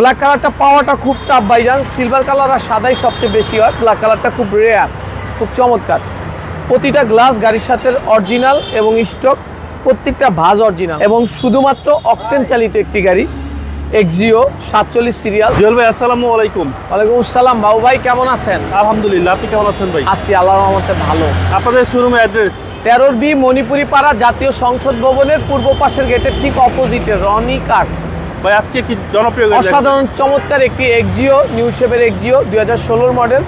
Black কালারটা পাওয়াটা খুব টাফ ভাইজান। সিলভার কালার আর সাদাই সবচেয়ে বেশি হয়। ব্ল্যাক কালারটা খুব রেয়ার খুব চমৎকার। প্রতিটা গ্লাস গাড়ির সাথে অরিজিনাল এবং স্টক প্রত্যেকটা ভাজ অরিজিনাল এবং শুধুমাত্র অকটেন চালিত একটি গাড়ি এক্সিও সাতচল্লিশ সিরিয়াল জুয়েল ভাই আসসালামু আলাইকুম। ওয়ালাইকুম আসসালাম। বাবু ভাই কেমন আছেন? আলহামদুলিল্লাহ আপনি কেমন আছেন ভাই? আছি আল্লাহ রহমতে ভালো। আপনাদের শোরুমের অ্যাড্রেস তেরোর বি মণিপুরি পাড়া জাতীয় সংসদ ভবনের পূর্ব পাশের গেটের ঠিক অপোজিটে রনি কার্স ভাই আজকে কি জনপ্রিয় অসাধারণ চমৎকার একটি এক্সিও নিউ শেপের এক্সিও দুই হাজার ষোলোর মডেল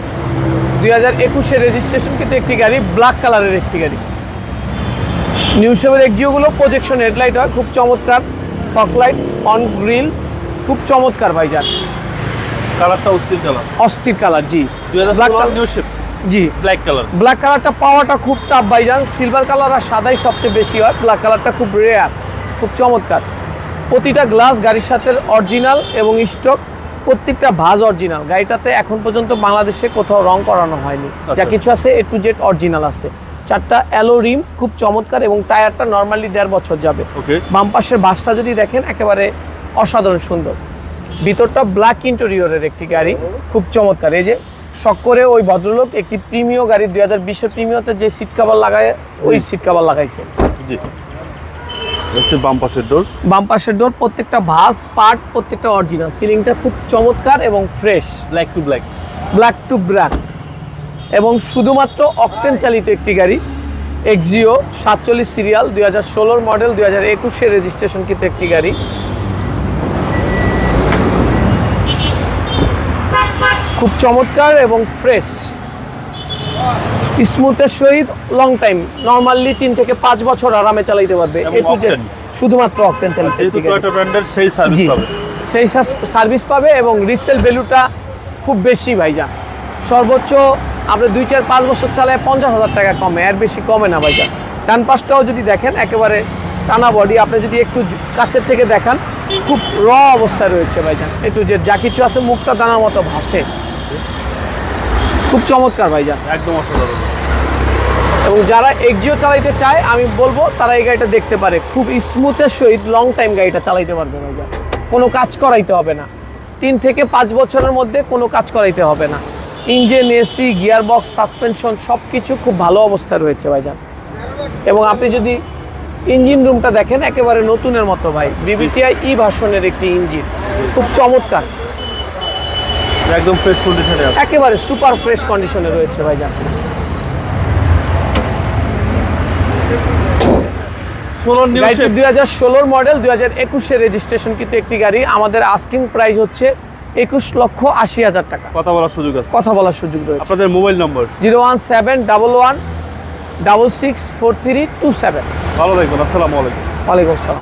দুই হাজার একুশে রেজিস্ট্রেশন কিন্তু একটি গাড়ি ব্ল্যাক কালারের একটি গাড়ি। নিউ শেপের এক্সিওগুলো প্রজেকশন হেডলাইট হয় খুব চমৎকার ফকলাইট অন গ্রিল খুব চমৎকার ভাইজান কালারটা অস্থির কালার অস্থির কালার জি। নিউ শেপ জি। ব্ল্যাক কালার ব্ল্যাক কালারটা পাওয়াটা খুব টাফ ভাইজান সিলভার কালার আর সাদাই সবচেয়ে বেশি হয় ব্ল্যাক কালারটা খুব রেয়ার খুব চমৎকার। প্রতিটা গ্লাস গাড়ির সাথে অরিজিনাল এবং স্টক প্রত্যেকটা ভাজ অরিজিনাল। গাড়িটাতে এখন পর্যন্ত বাংলাদেশে কোথাও রং করানো হয়নি। যা আচ্ছা। কিছু আছে এ টু জেড অরিজিনাল আছে। চারটা অ্যালো রিম খুব চমৎকার এবং টায়ারটা নর্মালি দেড় বছর যাবে। ওকে বাম পাশের বাসটা যদি দেখেন একেবারে অসাধারণ সুন্দর। ভিতরটা ব্ল্যাক ইন্টেরিয়রের একটি গাড়ি খুব চমৎকার। এই যে শখ করে ওই ভদ্রলোক একটি প্রিমিয় গাড়ি দুই হাজার বিশের প্রিমিয়তে যে সিট কাভার লাগায় ওই সিট কাভার লাগাইছে। জি। হচ্ছে বাম পাশের ডোর বাম পাশের ডোর প্রত্যেকটা ভাস পার্ট প্রত্যেকটা অরিজিনাল সিলিংটা খুব চমৎকার এবং fresh black to black black to black এবং শুধুমাত্র অকটেন চালিত একটি গাড়ি এক্সিও সাতচল্লিশ সিরিয়াল দুই হাজার ষোলোর মডেল দুই হাজার একুশে রেজিস্ট্রেশন কিন্তু একটি গাড়ি। খুব চমৎকার এবং ফ্রেশ স্মুথের সহিত লং টাইম নর্মালি তিন থেকে পাঁচ বছর আরামে চালাইতে পারবে শুধুমাত্র অকটেন চালিত সেই সার্ভিস পাবে। সেই সার্ভিস পাবে এবং রিসেল ভ্যালুটা খুব বেশি ভাইজান। সর্বোচ্চ আপনি দুই চার পাঁচ বছর চালায় পঞ্চাশ হাজার টাকা কমে এর বেশি কমে না ভাইজান। ডান পাশটাও যদি দেখেন একেবারে টানা বডি আপনি যদি একটু কাছের থেকে দেখান খুব র অবস্থায় রয়েছে ভাইজান একটু যে যা কিছু আছে মুখটা দানার মতো ভাসে। খুব চমৎকার ভাইজান। একদম অসাধারণ। এবং যারা এক্সিও চালাইতে চায় আমি বলব তারা এই গাড়িটা দেখতে পারে। খুব স্মুথের সহিত লং টাইম গাড়িটা চালাইতে পারবে ভাইজান কোনো কাজ করাইতে হবে না। তিন থেকে পাঁচ বছরের মধ্যে কোনো কাজ করাইতে হবে না। Engine AC gear box suspension সব কিছু খুব ভালো অবস্থায় রয়েছে ভাইজান এবং আপনি যদি ইঞ্জিন রুমটা দেখেন একেবারে নতুনের মতো ভাই। বিবিটিআই ই ভার্সনের একটি ইঞ্জিন। খুব চমৎকার। একদম ফ্রেশ কন্ডিশনে একেবারে সুপার ফ্রেশ কন্ডিশনে রয়েছে ভাইজান ষোলো নিউ গাড়িটি শেপ দুই হাজার ষোলোর মডেল দুই হাজার একুশে রেজিস্ট্রেশন কিন্তু একটি গাড়ি। আমাদের আস্কিং প্রাইস হচ্ছে একুশ লক্ষ আশি হাজার টাকা। কথা বলার সুযোগ আছে। কথা বলার সুযোগ রয়েছে। আপনাদের mobile number zero one seven double one double six four three two seven. ভালো থাকবেন আসসালামু আলাইকুম। ওয়ালাইকুম আসসালাম।